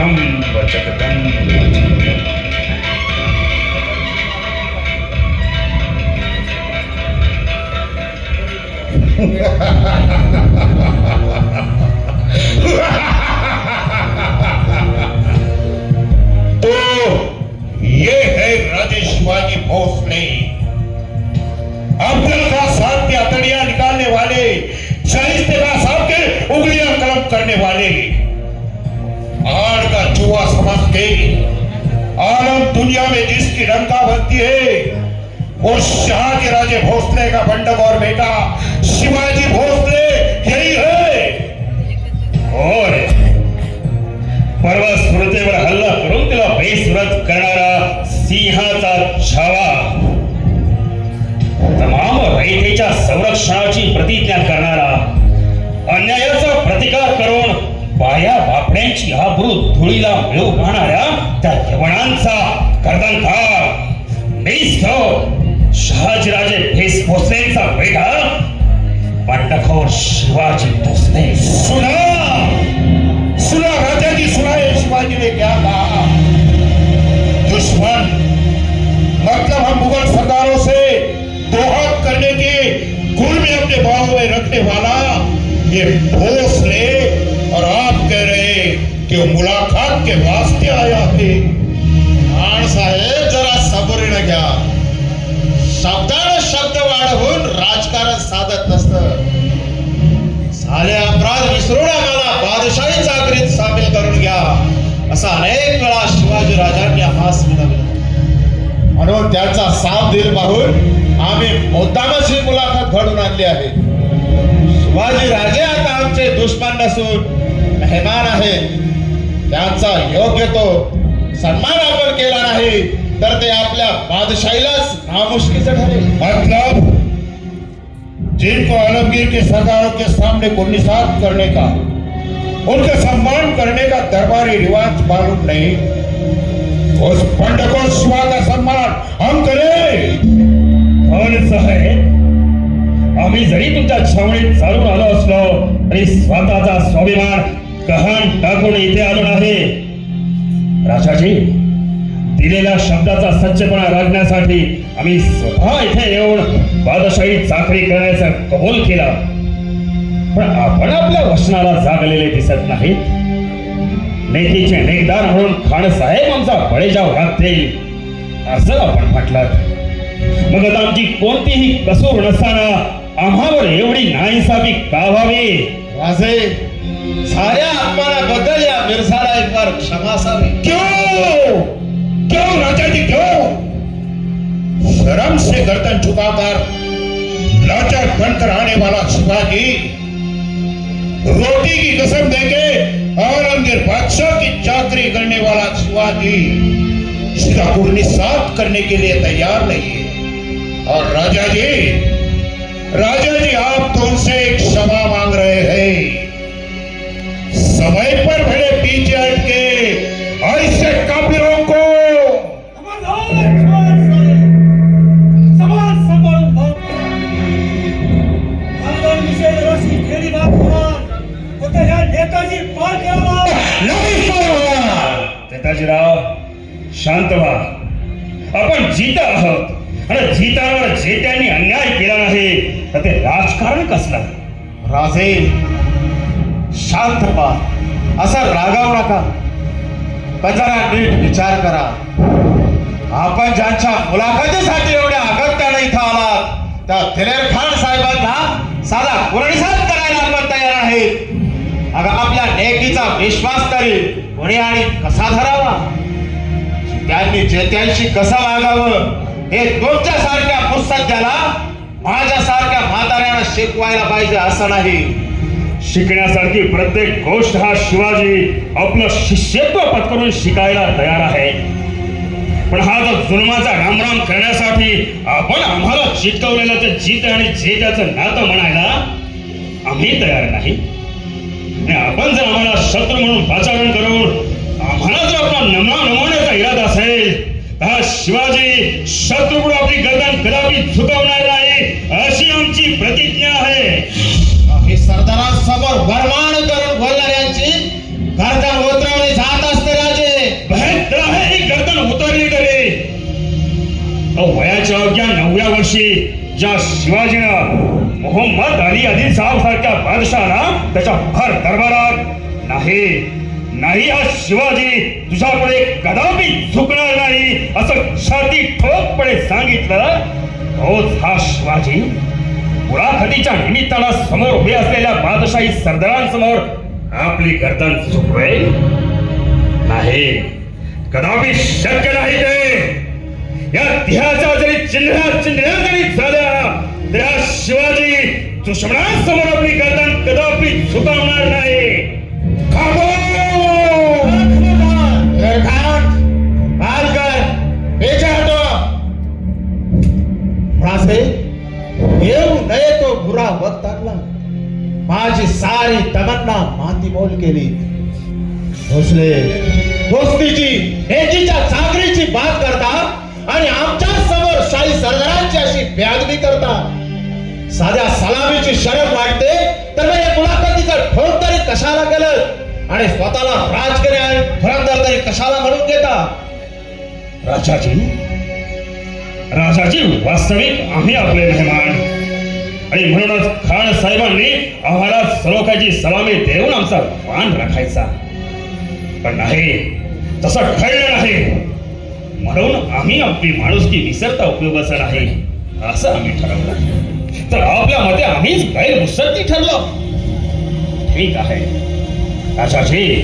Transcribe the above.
जगदंब जगदंब तो ये है राजेश भोसले। के आलम दुनिया में जिसकी रंका बनती है, वो शाह के राजे भोसले का बंडक और बेटा शिवाजी भोसले, यही है। और परवा सुरतेवर हल्ला करून तिला बेसुरत करणारा सिंहाचा छावा। तमाम रयतेच्या संरक्षणाची प्रतिज्ञा करणारा अन्यायाचा प्रतिकार करून बाया बापड्यांची आबरू धुळीला मिळवू पाहणाऱ्या त्या यवनांचा कर्दनकार तो शहाजीराजे भेस भोसलेंचा बेटा बंडखोर शिवाजी भोसले, सुना. सुना राजा जी सुनाए शिवाजी ने क्या कहा दुश्मन मतलब हम मुगल सरदारों से दोहत करने के गुण में अपने बाहों में रखने वाला ये भोसले की मुलाखत मुलाकात के वास्ते आया है माणसाहेब साहेब जरा सबुरीनं घ्या. शब्दानं शब्द वाढवून राजकारण साधत नसत. झाले अपराध विसरून आम्हाला बादशाही चाकरीत सामील करून घ्या. असा अनेक वेळा शिवाजी राजांनी हास मिळवला म्हणून त्यांचा साथ दिल पाहून आम्ही मुद्दामच ही मुलाखत घडून आणली आहे. शिवाजी राजे आता आमचे दुश्मन नसून मेहमान आहेत. त्यांचा योग्य तो सन्मान आपण केला नाही तर ते आपल्या बादशाहीलाच नामुष्कीच ठरेल. मतलब जिनको आलमगीर के सरदारों के सामने को निषाद करने का उनका सम्मान करने का दरबारी रिवाज मालूम नहीं उस पंडकों शिवा का सम्मान हम करें। पण आम्ही जरी तुमच्या छावणीत चालून आलो असलो तरी स्वतःचा स्वाभिमान गहाण टाकून इथे आलो आहे. राजाजी दिलेल्या शब्दाचा सच्चपणा राखण्यासाठी आम्ही स्वतः इथे येऊन बादशाही चाकरी करण्याचा कबूल केला. पण आपण आपल्या वचनाला जागलेले दिसत नाही नेतीचे नेकदार म्हणून खान साहेब आमचा बळेजाव राखतील असं आपण म्हटलं. मग आता आमची कोणतीही कसूर नसताना आम्हावर एवढी नाइंसाफी का व्हावी? राजे अपमानाबद्दल या मिरसाला एक बार क्षमा असावी क्यों? क्यों राजा जी क्यों? शर्म से गर्दन झुकाकर लाचार बनकर आने वाला शिवाजी, रोटी की कसम देके औरंगज़ेब बादशाह की चाकरी करने वाला शिवाजी कुर्नी साफ़ करने के लिए तैयार नहीं है। और राजा जी राजा जी आप तो उनसे एक क्षमा मांग रहे हैं। समय पर भले पीछे हटके ऐसे काफिरों को. नेताजीराव शांत व्हा आपण जीत आहोत। आणि जितावर जे त्यांनी अन्याय केला नाही। तर ते राजकारण कसलं। राजे शांत व्हा असा रागावू नका. पण जरा नीट विचार करा. आपण ज्यांच्या मुलाखतीसाठी एवढ्या अगत्याने इथं आलात त्या दिलेर खान साहेबांना साधा कुरणीसात करायला आपण तयार आहेत. अगं आपल्या नेकीचा विश्वास तरी कोणी आणि कसा धरावा? त्यांनी जेत्यांशी कसं वागावं हे तुमच्या सारख्या मुत्सद्याला माझ्यासारख्या म्हाताऱ्याला शिकवायला पाहिजे असं नाही. शिकण्यासारखी प्रत्येक गोष्ट हा शिवाजी आपलं शिष्यत्व पत्करून शिकायला तयार आहे. पण हा जो जुलमाचा रामराम करण्यासाठी आपण आम्हाला चिटकवलेलं ते जित आणि जेत्याचं नातं म्हणायला आम्ही तयार नाही. आणि आपण जर आम्हाला शत्रू म्हणून पाचारण करून आम्हाला जर आपला नमना नमवण्याचा इरादा असेल तर हा शिवाजी शत्रूकडून आपली गर्दन कदापि झुकवणार नाही अशी आमची प्रतिज्ञा आहे. हे सरदारांसमोर वर्माण करून बोलणाऱ्यांची गर्दन उतरवली जात असते राजे. गर्दन उतरली तरी. वयाच्या अवघ्या नवव्या वर्षी ज्या शिवाजीनं मोहम्मद अली अली साहेब सारख्या बादशाला त्याच्या भर दरबारात नाही नाही हा शिवाजी तुझ्यापुढे कदापि झुकणार नाही असं छाती ठोकपणे सांगितलं तोच हा शिवाजी. मुलाखतीच्या निमित्ताला समोर उभे असलेल्या बादशाही सरदारांसमोर आपली गर्दन झुकवेल नाही. कदापि शक्य नाही ते. या तिहाच्या जरी चिन्ह्या चिन्ह्या जरी झाल्या त्या शिवाजी दुश्मनांसमोर आपली गर्दन कदापि झुकावणार नाही. येऊ तो बुरा वक्त आणला माझी सारी तमन्ना माती मोल केली। भोसले दोस्तीची हेचीच्या चाकरीची बात करता आणि आमच्यासमोर शाही सरदारांची अशी ब्यादबी करता। साध्या सलामीची शरम वाटते तर मग या मुलाखतीचं ठोक तरी कशाला केलं? आणि स्वतःला राजकीय आणि तरी कशाला म्हणून घेता? राजाजी राजाजी वास्तविक आम्ही आपले मेहमान। आणि म्हणूनच खान साहेबांनी आम्हाला सलोखाची सलामी देऊन आमचा मान राखायचा. पण नाही तसं ठरलं नाही. म्हणून आम्ही आपली माणुसकी विसरता उपयोगाचा नाही असं आम्ही ठरवलं. तर आपल्या मते आम्हीच गैरमुसर्ती ठरलो. ठीक आहे. राजाजी